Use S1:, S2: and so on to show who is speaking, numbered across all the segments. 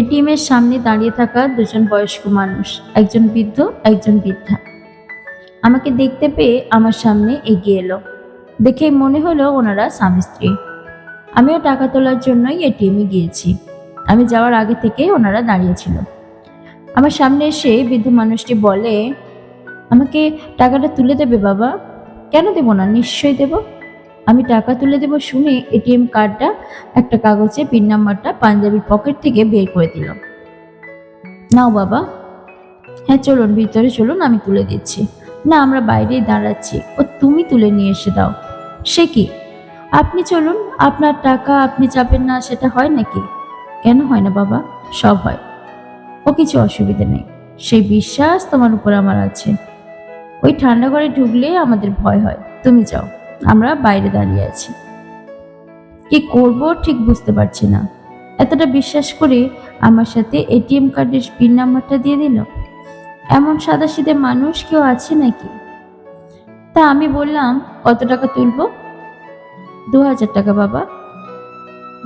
S1: এটিএমের সামনে দাঁড়িয়ে থাকা দুজন বয়স্ক মানুষ, একজন বৃদ্ধ, একজন বৃদ্ধা। আমাকে দেখতে পেয়ে আমার সামনে এগিয়ে এলো। দেখে মনে হলো ওনারা স্বামী, স্ত্রী। আমিও টাকা তোলার জন্যই এটিএমে গিয়েছি। আমি যাওয়ার আগে থেকে ওনারা দাঁড়িয়েছিল আমার সামনে এসে বৃদ্ধ মানুষটি বলে, আমাকে টাকাটা তুলে দেবে বাবা। কেন দেবো না? নিশ্চয়ই দেব। আমি টাকা তুলে দেব শুনে এটিএম কার্ডটা, একটা কাগজে পিন নাম্বারটা পাঞ্জাবির পকেট থেকে বের করে দিল। নাও বাবা। হ্যাঁ চলুন, ভিতরে চলুন, আমি তুলে দিচ্ছি। না, আমরা বাইরেই দাঁড়াচ্ছি। ও, তুমি তুলে নিয়ে এসে দাও। সে কি? আপনি চলুন, আপনার টাকা আপনি যাবেন না, সেটা হয় নাকি? কেন হয় না বাবা? সব হয়। ও, কিছু অসুবিধে নেই। সেই বিশ্বাস তোমার উপর আমার আছে। ওই ঠান্ডা ঘরে ঢুকলে আমাদের ভয় হয়। তুমি যাও। আমরা বাইরে দাঁড়িয়ে আছি। কি করব ঠিক বুঝতে পারছি না। এতটা বিশ্বাস করে আমার সাথে এটিএম কার্ডের পিন নাম্বারটা দিয়ে দিল। এমন সাদাসিধে মানুষ কেউ আছে নাকি? তা আমি বললাম, কত টাকা তুলবো? দু হাজার টাকা, বাবা।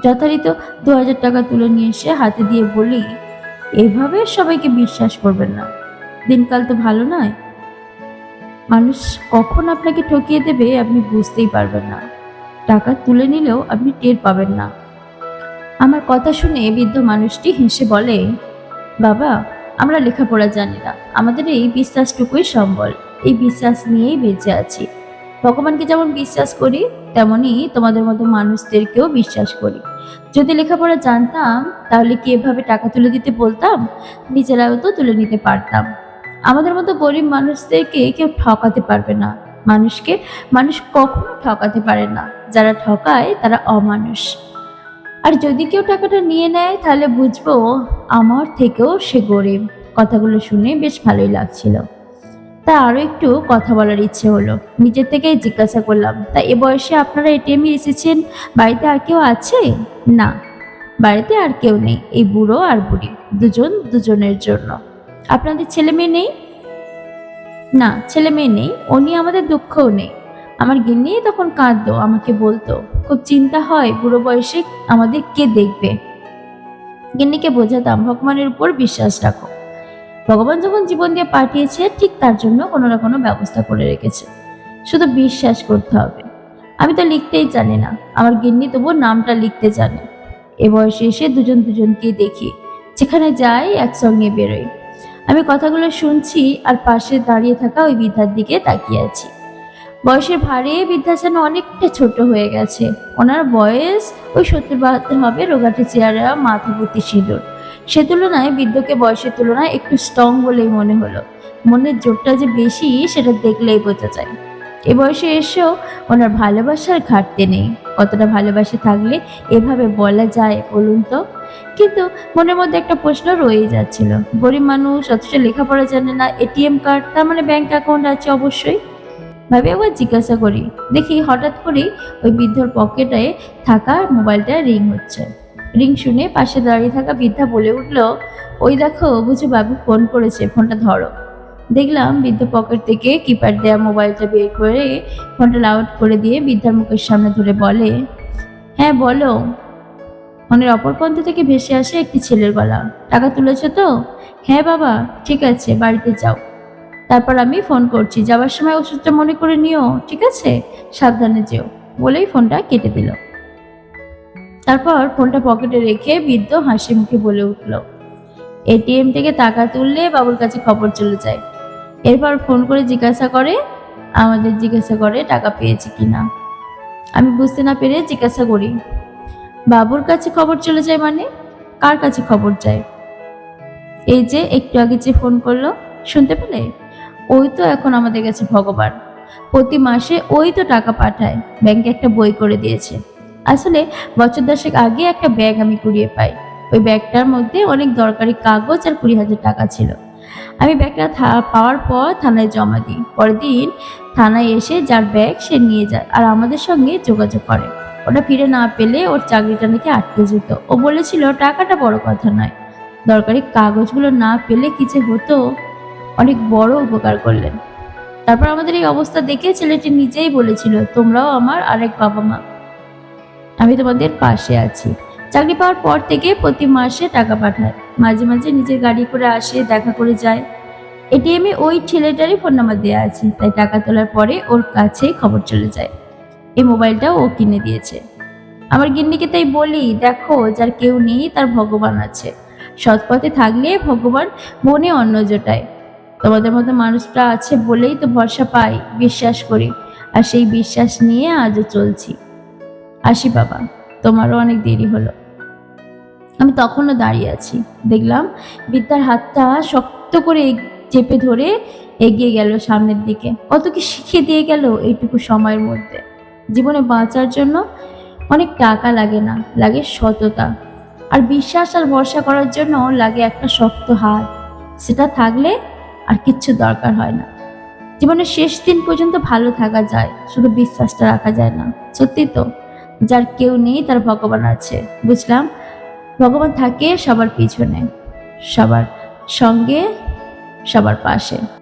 S1: যথারীত দু হাজার টাকা তুলে নিয়ে এসে হাতে দিয়ে বলি, এভাবে সবাইকে বিশ্বাস করবেন না। দিনকাল তো ভালো নয়। মানুষ কখন আপনাকে ঠকিয়ে দেবে আপনি বুঝতেই পারবেন না। টাকা তুলে নিলেও আপনি টের পাবেন না। আমার কথা শুনে বৃদ্ধ মানুষটি হেসে বলে, বাবা, আমরা লেখাপড়া জানি না। আমাদের এই বিশ্বাসটুকুই সম্বল। এই বিশ্বাস নিয়েই বেঁচে আছি। ভগবানকে যেমন বিশ্বাস করি, তেমনি তোমাদের মতো মানুষদেরকেও বিশ্বাস করি। যদি লেখাপড়া জানতাম, তাহলে কি এভাবে টাকা তুলে দিতে বলতাম? নিজেরাও তো তুলে নিতে পারতাম। আমাদের মতো গরিব মানুষদেরকে কেউ ঠকাতে পারবে না। মানুষকে, মানুষ কখনো ঠকাতে পারে না। যারা ঠকায়, তারা অমানুষ। আর যদি কেউ টাকাটা নিয়ে নেয়, তাহলে বুঝব আমার থেকেও সে গরিব। কথাগুলো শুনে বেশ ভালোই লাগছিল। তা আরও একটু কথা বলার ইচ্ছে হলো। নিজের থেকেই জিজ্ঞাসা করলাম, তা এ বয়সে আপনারা এটিএমে এসেছেন? বাড়িতে আর কেউ আছে? না। বাড়িতে আর কেউ নেই, এই বুড়ো আর বুড়ি। দুজন দুজনের জন্য। আপনাদের ছেলে মেয়ে নেই? না, ছেলে মেয়ে নেই। ও নিয়ে আমাদের দুঃখও নেই। আমার গিন্নি তখন কাঁদতো আমাকে বলতো, খুব চিন্তা হয়, বুড়ো বয়সে আমাদের কে দেখবে? গিন্নিকে বোঝাতাম ভগবানের উপর বিশ্বাস রাখো। ভগবান যখন জীবন দিয়ে পাঠিয়েছে, ঠিক তার জন্য কোনো না কোনো ব্যবস্থা করে রেখেছে। শুধু বিশ্বাস করতে হবে। আমি তো লিখতেই জানি না। আমার গিন্নি তবু নামটা লিখতে জানে। এ বয়সে এসে দুজন দুজনকে দেখি। যেখানে যাই, একসঙ্গে বেরোই। আমি কথাগুলো শুনছি আর পাশে দাঁড়িয়ে থাকা ওই বৃদ্ধার দিকে তাকিয়ে আছি। বয়সের ভারে বৃদ্ধা যেন অনেকটা ছোট হয়ে গেছে। ওনার বয়স ওই সত্তর বাহাত্তর হবে, রোগাটি চেহারা মাথা ভর্তি সিঁদুর। সে তুলনায় বৃদ্ধকে বয়সের তুলনায় একটু স্ট্রং বলেই মনে হলো। মনের জোরটা যে বেশি, সেটা দেখলেই বোঝা যায়। এ বয়সে এসেও ওনার ভালোবাসার ঘাটতি নেই। কতটা ভালোবাসা থাকলে এভাবে বলা যায় বলুন তো? কিন্তু মনের মধ্যে একটা প্রশ্ন রয়েই যাচ্ছিল। গরিব মানুষ, অথচ লেখাপড়া জানে না এটিএম কার্ড, তার মানে ব্যাংক অ্যাকাউন্ট আছে অবশ্যই। ভাবে একবার জিজ্ঞাসা করি, দেখি হঠাৎ করেই ওই বৃদ্ধর পকেটে থাকা মোবাইলটা রিং হচ্ছে। রিং শুনে পাশে দাঁড়িয়ে থাকা বৃদ্ধা বলে উঠল, ওই দেখো, বুঝি বাবু ফোন করেছে, ফোনটা ধরো। দেখলাম বৃদ্ধ পকেট থেকে কিপ্যাড দেওয়া মোবাইলটা বের করে ফোনটা লাউড করে দিয়ে বৃদ্ধার মুখের সামনে ধরে বলে হ্যাঁ বলো। ফোনের অপর প্রান্ত থেকে ভেসে আসে একটি ছেলের গলা। টাকা তুলেছো তো? হ্যাঁ বাবা, ঠিক আছে, বাড়িতে যাও। তারপর আমি ফোন করছি যাওয়ার সময় ওষুধটা মনে করে নিও, ঠিক আছে? সাবধানে যেও, বলেই ফোনটা কেটে দিল। তারপর ফোনটা পকেটে রেখে বৃদ্ধ হাসি মুখে বলে উঠল এটিএম থেকে টাকা তুললে বাবুর কাছে খবর চলে যায়। এরপর ফোন করে জিজ্ঞাসা করে, আমাদের জিজ্ঞাসা করে টাকা পেয়েছে কিনা। আমি বুঝতে না পেরে জিজ্ঞাসা করি বাবুর কাছে খবর চলে যায় মানে? কার কাছে খবর যায়? এই যে, একটু আগে যে ফোন করল, শুনতে পেলে? ওই তো এখন আমাদের কাছে ভগবান। প্রতি মাসে ওই তো টাকা পাঠায়, ব্যাংকে একটা বই করে দিয়েছে। আসলে বছর দশেক আগে একটা ব্যাগ আমি কুড়িয়ে পাই। ওই ব্যাগটার মধ্যে অনেক দরকারি কাগজ আর কুড়ি হাজার টাকা ছিল। আমি ব্যাগটা পাওয়ার পর থানায় জমা দিই। পরের দিন থানায় এসে যার ব্যাগ সে নিয়ে যায় আর আমাদের সঙ্গে যোগাযোগ করে। ওটা ফিরে না পেলে ওর চাকরিটা নাকি আটকে যেত। ও বলেছিল, টাকাটা বড় কথা নয়। দরকারি কাগজগুলো না পেলে কি যে হতো? অনেক বড় উপকার করলেন। তারপর আমাদের এই অবস্থা দেখে ছেলেটি নিজেই বলেছিল, তোমরাও আমার আরেক বাবা মা আমি তোমাদের পাশে আছি। চাকরি পাওয়ার পর থেকে প্রতি মাসে টাকা পাঠায়। মাঝে মাঝে নিজের গাড়ি করে আসে, দেখা করে যায়। এটিএমে ওই ছেলেটারই ফোন নাম্বার দেওয়া আছে, তাই টাকা তোলার পরে ওর কাছেই খবর চলে যায়। এই মোবাইলটাও ও কিনে দিয়েছে। আমার গিন্নিকে তাই বলি, দেখো, যার কেউ নেই, তার ভগবান আছে। সৎ পথে থাকলে ভগবান মনে অন্ন জোটায়। তোমাদের মতো মানুষরা আছে বলেই তো ভরসা পাই, বিশ্বাস করি। আর সেই বিশ্বাস নিয়ে আজও চলছি। আসি বাবা, তোমারও অনেক দেরি হলো। আমি তখনও দাঁড়িয়ে আছি। দেখলাম বিদ্যার হাতটা শক্ত করে চেপে ধরে এগিয়ে গেল সামনের দিকে। কত কি শিখিয়ে দিয়ে গেল এইটুকু সময়ের মধ্যে। জীবনে বাঁচার জন্য অনেক টাকা লাগে না, লাগে সততা। আর বিশ্বাস আর ভরসা করার জন্য লাগে একটা শক্ত হাত। সেটা থাকলে আর কিচ্ছু দরকার হয় না। জীবনের শেষ দিন পর্যন্ত ভালো থাকা যায়, শুধু বিশ্বাসটা রাখা যায় না। সত্যি তো, যার কেউ নেই তার ভগবান আছে, বুঝলাম? ভগবান থাকে সবার পিছনে, সবার সঙ্গে, সবার পাশে।